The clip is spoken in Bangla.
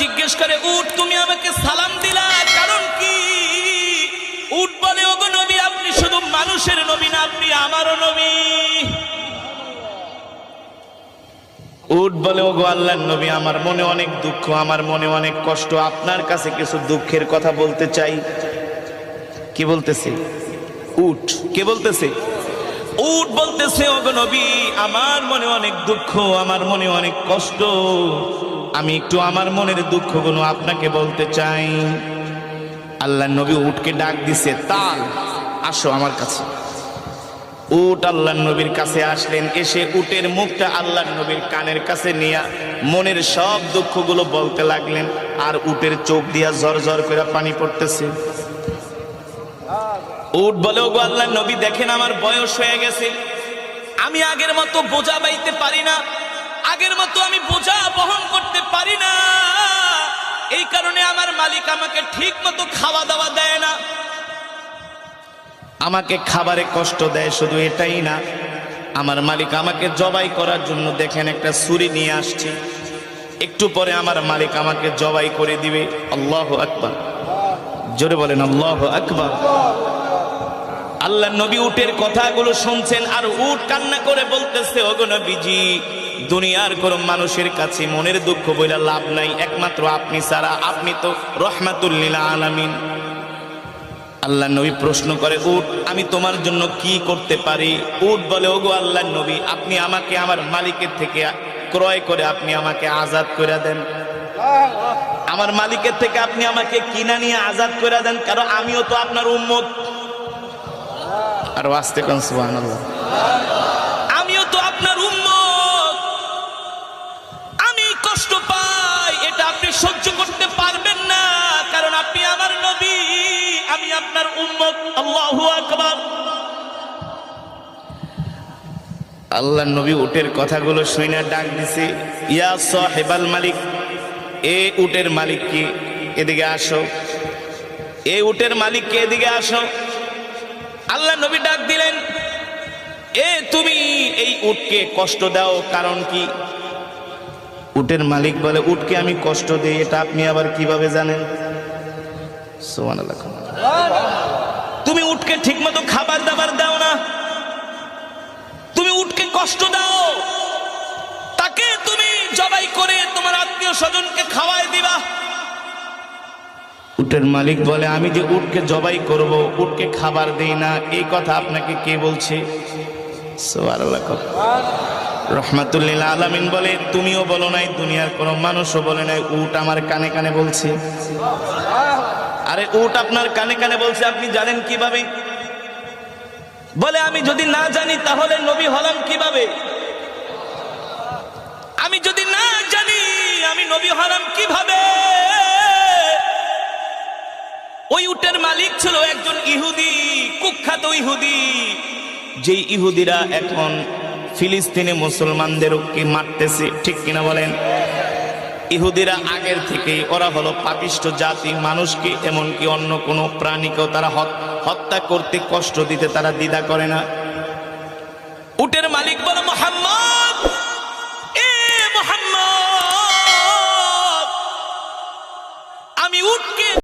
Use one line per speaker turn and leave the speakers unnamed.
জিজ্ঞেস করে উঠ তুমি আমাকে সালাম দিলা, কারণ কি? উট বলে, ওগো নবী, আপনি শুধু মানুষের নবী না, আপনি আমারও নবী। উট বলে, ওগো আল্লাহর নবী, আমার মনে অনেক দুঃখ, আমার মনে অনেক কষ্ট, আপনার কাছে কিছু দুঃখের কথা বলতে চাই। কি বলতেছে? উঠ কে বলতেছে? উট বলতেছে, ওগো নবী, আমার মনে অনেক দুঃখ, আমার মনে অনেক কষ্ট। আমি একটু আমার মনের দুঃখগুলো আপনাকে বলতে চাই। আল্লাহ নবী উটকে ডাক দিছে, তাল, আসো আমার কাছে। উট আল্লাহ নবীর কাছে আসলেন, এসে উটের মুখটা আল্লাহ নবীর কানের কাছে নিয়ে মনের সব দুঃখগুলো বলতে লাগলেন, আর উটের চোখ দিয়া ঝর ঝর করে পানি পড়তেছে। উট বলে, ওগো আল্লাহ নবী, দেখেন আমার বয়স হয়ে গেছে। আমি আগের মতো বোঝা বাইতে পারি না। আগের মতো আমি বোঝা বহন করতে পারি না। এই কারণে আমার মালিক আমাকে ঠিক মতো খাওয়া দাওয়া দেয় না। আমাকে খাবারে কষ্ট দেয়, শুধু এটাই না। আমার মালিক আমাকে জবাই করার জন্য দেখেন একটা ছুরি নিয়ে আসছে। একটু পরে আমার মালিক আমাকে জবাই করে দিবে। আল্লাহ আকবার। জোরে বলেন, আল্লাহ আকবার। আল্লাহ নবী উটের কথাগুলো শুনছেন আর উট কান্না করে বলতেছে, ওগো নবীজি দুনিয়ার কোন মানুষের কাছে মনের দুঃখ বইলা লাভ নাই। একমাত্র আপনি ছাড়া। আপনি তো রহমাতুল্লিল আলামিন। আল্লাহ নবী প্রশ্ন করে উট আমি তোমার জন্য কি করতে পারি? উট বলে, ওগো আল্লাহ নবী, আপনি আমাকে আমার মালিকের থেকে ক্রয় করে আপনি আমাকে আজাদ করে দেন। আমার মালিকের থেকে আপনি আমাকে কিনা নিয়ে আজাদ করে দেন, কারণ আমিও তো আপনার উম্মত। আর আসতে কোন কষ্ট পাই এটা আপনি সহ্য করতে পারবেন না। কারণ আপনি আমার নবী আমি আপনার উম্মত। আল্লাহু আকবার। আল্লাহ নবী উটের কথাগুলো শুনে ডাক দিছে ইয়া সাহেবাল মালিক এ উটের মালিক কি? এদিকে আসো। এ উটের মালিক কে? এদিকে আসো। আল্লাহ নবী ডাক দিলেন এ তুমি এই উটকে কষ্ট দাও কারণ কি? উটের মালিক বলে, উটকে আমি কষ্ট দিই, এটা আপনি আবার কীভাবে জানেন। তুমি উটকে ঠিকমতো খাবার দাবার দাও না। তুমি উটকে কষ্ট দাও। তাকে তুমি জবাই করে তোমার আত্মীয় স্বজনকে খাওয়াই দিবা। উটের মালিক বলে, আমি যে উটকে জবাই করব, উটকে খাবার দেই না, এই কথা আপনাকে কে বলছে? সুবহানাল্লাহ। রহমাতুল্লিল আলামিন বলে, তুমিও বলো নাই, দুনিয়ার কোনো মানুষও বলে নাই, উট আমার কানে কানে বলছে। আরে, উট আপনার কানে কানে বলছে, আপনি জানেন কীভাবে? বলে, আমি যদি না জানি, তাহলে নবী হলাম কীভাবে? আমি যদি না জানি, আমি নবী হলাম কীভাবে? ওই উটের মালিক ছিল একজন ইহুদি, কুখ্যাত ইহুদি। যেই ইহুদিরা এখন ফিলিস্তিনে মুসলমানদেরকে মারতেছে, ঠিক কিনা বলেন? ইহুদিরা আগের থেকে ওরা হলো পাপিষ্ট জাতি মানুষকে এমনকি অন্য কোনো প্রাণীকেও তারা হত- হত্যা করতে কষ্ট দিতে তারা দ্বিধা করে না। উটের মালিক বলে, মোহাম্মদ!